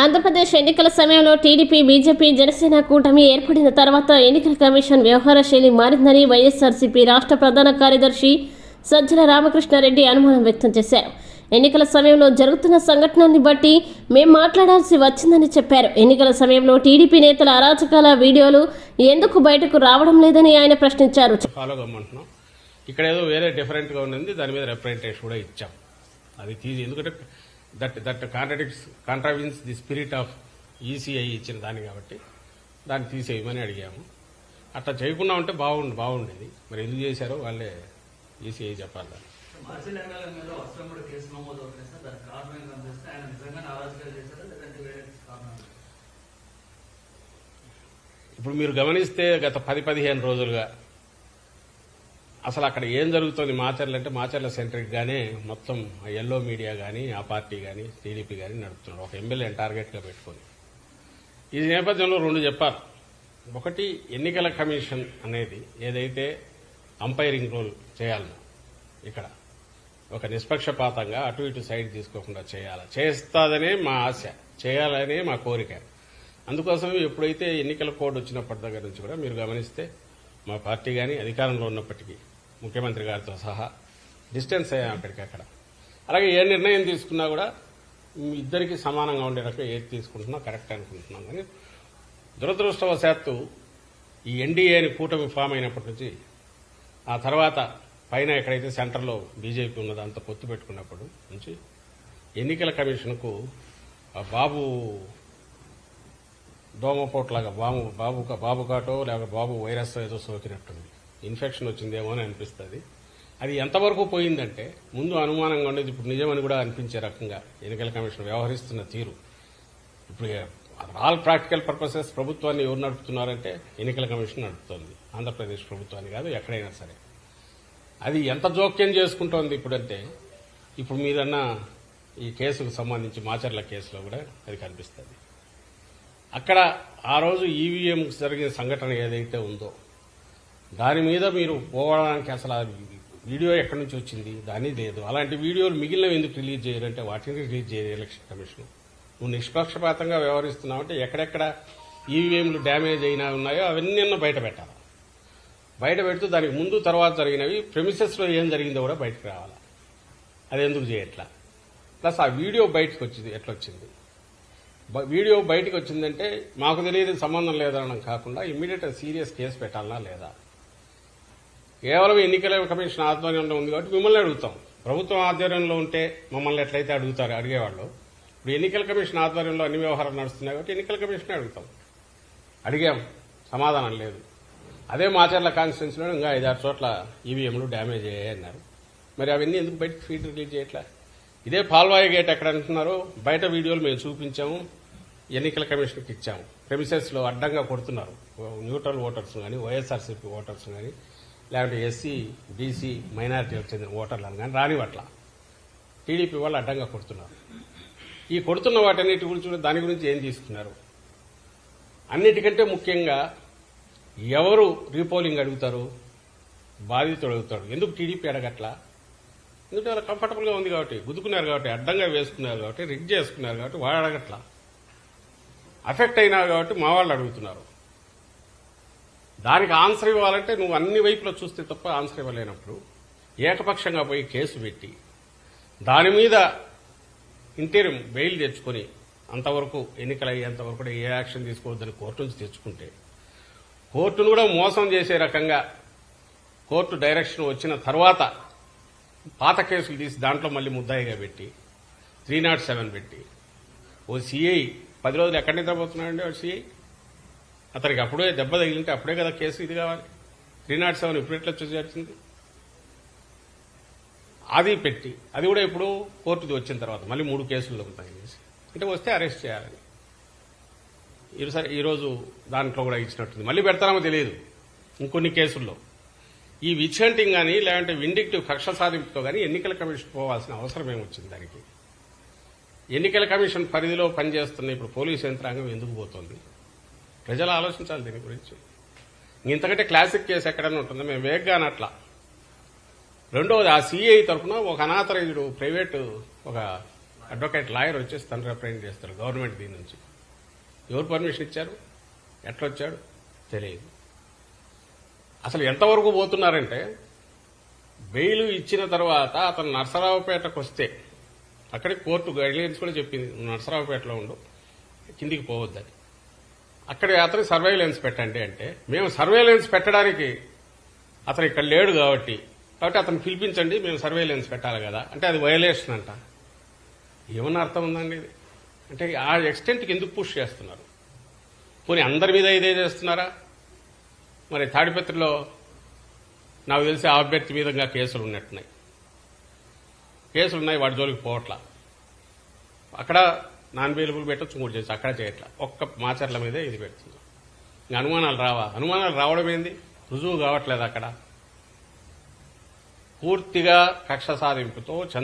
ఆంధ్రప్రదేశ్ ఎన్నికల సమయంలో TDP BJP Janasena కూటమి ఏర్పడిన తర్వాత ఎన్నికల కమిషన్ వ్యవహార శైలి మారిందని వైఎస్ఆర్సీపీ రాష్ట్ర ప్రధాన కార్యదర్శి సజ్జల రామకృష్ణారెడ్డి అనుమానం వ్యక్తం చేశారు. ఎన్నికల సమయంలో జరుగుతున్న సంఘటనల్ని బట్టి మేం మాట్లాడాల్సి వచ్చిందని చెప్పారు. ఎన్నికల సమయంలో టీడీపీ నేతల అరాచకాల వీడియోలు ఎందుకు బయటకు రావడం లేదని ఆయన ప్రశ్నించారు. ఇక్కడ ఏదో వేరే డిఫరెంట్గా ఉన్నది దాని మీద రిప్రజెంటేషన్ కూడా ఇచ్చాం. అది తీసి ఎందుకంటే that that contradicts contravenes the spirit of ECI ఇచ్చిన దాన్ని కాబట్టి దాన్ని తీసేయమని అడిగాము. అట్లా చేయకుండా ఉంటే బాగుండు బాగుండేది. మరి ఎందుకు చేశారో వాళ్ళే ఈసీఐ చెప్పాలి దాన్ని. వేరే కారణాలు ఇప్పుడు మీరు గమనిస్తే గత పది పదిహేను రోజులుగా అసలు అక్కడ ఏం జరుగుతుంది మాచర్లు అంటే మాచర్ల సెంట్రిక్ గానే మొత్తం ఆ ఎల్లో మీడియా కానీ ఆ పార్టీ కానీ టీడీపీ కానీ నడుపుతున్నారు ఒక ఎమ్మెల్యేని టార్గెట్గా పెట్టుకొని ఈ నేపథ్యంలో రెండు చెప్పారు ఒకటి ఎన్నికల కమిషన్ అనేది ఏదైతే అంపైరింగ్ రోల్ చేయాలనో ఇక్కడ ఒక నిష్పక్షపాతంగా అటు ఇటు సైడ్ తీసుకోకుండా చేయాలి. చేస్తాదనే మా ఆశ చేయాలనే మా కోరిక. అందుకోసం ఎప్పుడైతే ఎన్నికల కోడ్ వచ్చినప్పటి దగ్గర నుంచి కూడా మీరు గమనిస్తే మా పార్టీ కానీ అధికారంలో ఉన్నప్పటికీ ముఖ్యమంత్రి గారితో సహా డిస్టెన్స్ అయ్యాం అక్కడికక్కడ అలాగే ఏ నిర్ణయం తీసుకున్నా కూడా ఇద్దరికి సమానంగా ఉండే రకంగా ఏది తీసుకుంటున్నా కరెక్ట్ అనుకుంటున్నాం. కానీ దురదృష్టవశాత్తు ఈ ఎన్డీఏని కూటమి ఫామ్ అయినప్పటి నుంచి ఆ తర్వాత పైన ఎక్కడైతే సెంటర్లో బీజేపీ ఉన్నదో అంత పొత్తు పెట్టుకున్నప్పుడు నుంచి ఎన్నికల కమిషన్కు ఆ బాబు దోమపోట్లాగా బాబు బాబు బాబు కాటో లేక బాబు వైరస్ ఏదో సోకినట్టుంది. ఇన్ఫెక్షన్ వచ్చిందేమో అని అనిపిస్తుంది. అది ఎంతవరకు పోయిందంటే ముందు అనుమానంగా ఉండేది ఇప్పుడు నిజమని కూడా అనిపించే రకంగా ఎన్నికల కమిషన్ వ్యవహరిస్తున్న తీరు. ఇప్పుడు ఆల్ ప్రాక్టికల్ పర్పసెస్ ప్రభుత్వాన్ని ఎవరు నడుపుతున్నారంటే ఎన్నికల కమిషన్ నడుపుతోంది. ఆంధ్రప్రదేశ్ ప్రభుత్వాన్ని కాదు ఎక్కడైనా సరే. అది ఎంత జోక్యం చేసుకుంటోంది ఇప్పుడంటే ఇప్పుడు మీరన్న ఈ కేసుకు సంబంధించి మాచర్ల కేసులో కూడా అది కనిపిస్తుంది. అక్కడ ఆ రోజు ఈవీఎంకు జరిగిన సంఘటన ఏదైతే ఉందో దాని మీద మీరు పోవడానికి అసలు ఆ వీడియో ఎక్కడి నుంచి వచ్చింది? దాని లేదు. అలాంటి వీడియోలు మిగిలినవి ఎందుకు రిలీజ్ చేయాలంటే వాటిని రిలీజ్ చేయరు ఎలక్షన్ కమిషన్. నువ్వు నిష్పక్షపాతంగా వ్యవహరిస్తున్నావంటే ఎక్కడెక్కడ ఈవీఎంలు డ్యామేజ్ అయినా ఉన్నాయో అవన్నీ బయట పెట్టాలి. బయట పెడుతూ దానికి ముందు తర్వాత జరిగినవి ప్రెమిసెస్లో ఏం జరిగిందో కూడా బయటకు రావాలి. అది ఎందుకు చేయట్లా ప్లస్ ఆ వీడియో బయటకు వచ్చింది ఎట్లొచ్చింది వీడియో బయటకు వచ్చిందంటే మాకు తెలియదు సంబంధం లేదనడం కాకుండా ఇమ్మీడియట్ సీరియస్ కేసు పెట్టాలనా లేదా? కేవలం ఎన్నికల కమిషన్ ఆధ్వర్యంలో ఉంది కాబట్టి మిమ్మల్ని అడుగుతాం. ప్రభుత్వం ఆధ్వర్యంలో ఉంటే మమ్మల్ని ఎట్లయితే అడుగుతారు అడిగేవాళ్ళు. ఇప్పుడు ఎన్నికల కమిషన్ ఆధ్వర్యంలో అన్ని వ్యవహారాలు నడుస్తున్నాయి కాబట్టి ఎన్నికల కమిషన్ అడుగుతాం. అడిగాం సమాధానం లేదు. అదే మాచర్ల కాన్స్టిట్యున్సీలో ఇంకా ఐదారు చోట్ల ఈవీఎంలు డ్యామేజ్ అయ్యాయి అన్నారు. మరి అవన్నీ ఎందుకు బయట ఫీడ్ రిలీజ్ చేయట్లా? ఇదే పాల్వాయి గేట్ ఎక్కడ అంటున్నారు? బయట వీడియోలు మేము చూపించాము ఎన్నికల కమిషన్కి ఇచ్చాము. ప్రెమిసెస్లో అడ్డంగా కొడుతున్నారు. న్యూట్రల్ ఓటర్స్ కానీ వైఎస్ఆర్సీపీ ఓటర్స్ కానీ లేకపోతే ఎస్సీ బీసీ మైనారిటీలకు చెందిన ఓటర్లు కానీ రానివట్ల టీడీపీ వాళ్ళు అడ్డంగా కొడుతున్నారు. ఈ కొడుతున్న వాటన్నిటి గురించి దాని గురించి ఏం తీసుకున్నారు? అన్నిటికంటే ముఖ్యంగా ఎవరు రీపోలింగ్ అడుగుతారు? బాధితుడు అడుగుతాడు. ఎందుకు టీడీపీ అడగట్లా? ఎందుకంటే వాళ్ళు కంఫర్టబుల్గా ఉంది కాబట్టి గుద్దుకున్నారు కాబట్టి అడ్డంగా వేసుకున్నారు కాబట్టి రిగ్ చేసుకున్నారు కాబట్టి వాడు అడగట్లా. అఫెక్ట్ అయినారు కాబట్టి మా వాళ్ళు అడుగుతున్నారు. దానికి ఆన్సర్ ఇవ్వాలంటే నువ్వు అన్ని వైపులో చూస్తే తప్ప ఆన్సర్ ఇవ్వలేనప్పుడు ఏకపక్షంగా పోయి కేసు పెట్టి దాని మీద ఇంటీరియం బెయిల్ తెచ్చుకొని అంతవరకు ఎన్నికలు అయ్యేంతవరకు కూడా ఏ యాక్షన్ తీసుకోవద్దని కోర్టు నుంచి తెచ్చుకుంటే కోర్టును కూడా మోసం చేసే రకంగా కోర్టు డైరెక్షన్ వచ్చిన తర్వాత పాత కేసులు తీసి దాంట్లో మళ్ళీ ముద్దాయిగా పెట్టి త్రీ నాట్ సెవెన్ పెట్టి ఓ సిఐ పది రోజులు ఎక్కడ నిద్రపోతున్నాడండి వాడు సిఐ? అతనికి అప్పుడే దెబ్బ తగిలింటే అప్పుడే కదా కేసు ఇది కావాలి. త్రీ నాట్ సెవెన్ ఇప్పుడు ఎట్లా అది పెట్టి అది కూడా ఇప్పుడు కోర్టుది వచ్చిన తర్వాత మళ్ళీ మూడు కేసులు ఉంటాయి. చేసి అంటే వస్తే అరెస్ట్ చేయాలని. ఈరోజు ఈరోజు దాంట్లో కూడా ఇచ్చినట్టుంది. మళ్ళీ పెడతామో తెలియదు. ఇంకొన్ని కేసుల్లో. ఈ విచ్చంటింగ్ కానీ లేదంటే విండిక్టివ్ కక్ష సాధింపుతో కానీ ఎన్నికల కమిషన్ పోవాల్సిన అవసరం ఏమొచ్చింది దానికి? ఎన్నికల కమిషన్ పరిధిలో పనిచేస్తున్న ఇప్పుడు పోలీసు యంత్రాంగం ఎందుకు పోతుంది? ప్రజలు ఆలోచించాలి దీని గురించి. ఇంతకంటే క్లాసిక్ కేసు ఎక్కడైనా ఉంటుంది మేము వేగ్గానే రెండవది ఆ సిఐ తరఫున ఒక అనాథరైజుడు ప్రైవేటు ఒక అడ్వకేట్ లాయర్ వచ్చేసి తను రిప్రజెంట్ చేస్తారు గవర్నమెంట్ దీని నుంచి. ఎవరు పర్మిషన్ ఇచ్చారు? ఎట్లొచ్చాడు? తెలియదు. అసలు ఎంతవరకు పోతున్నారంటే బెయిల్ ఇచ్చిన తర్వాత అతను నర్సరావుపేటకు వస్తే అక్కడికి కోర్టు గైడ్లైన్స్ కూడా చెప్పింది నర్సరావుపేటలో ఉండు కిందికి పోవద్దని. అక్కడ అతను సర్వేలెన్స్ పెట్టండి అంటే మేము సర్వేలెన్స్ పెట్టడానికి అతను ఇక్కడ లేడు కాబట్టి కాబట్టి అతను పిలిపించండి మేము సర్వేలెన్స్ పెట్టాలి కదా. అంటే అది వయలేషన్ అంట. ఏమన్నా అర్థం ఉందండి ఇది? అంటే ఆ ఎక్స్టెంట్కి ఎందుకు పుష్ చేస్తున్నారు? పోనీ అందరి మీద ఇదే చేస్తున్నారా? మరి తాడిపత్రిలో నాకు తెలిసి ఆ అభ్యర్థి మీద కేసులు ఉన్నట్టున్నాయి. కేసులు ఉన్నాయి వాడి జోలికి పోవట్లా. అక్కడ నాన్ వేలబుల్ పెట్టచ్చు మూడు చేసి అక్కడ చేయట్లా. ఒక్క మాచర్ల మీదే ఇది పెడుతుంది. అనుమానాలు రావా? అనుమానాలు రావడం ఏంది? రుజువు కావట్లేదు అక్కడ. పూర్తిగా కక్ష సాధింపుతో చంద్ర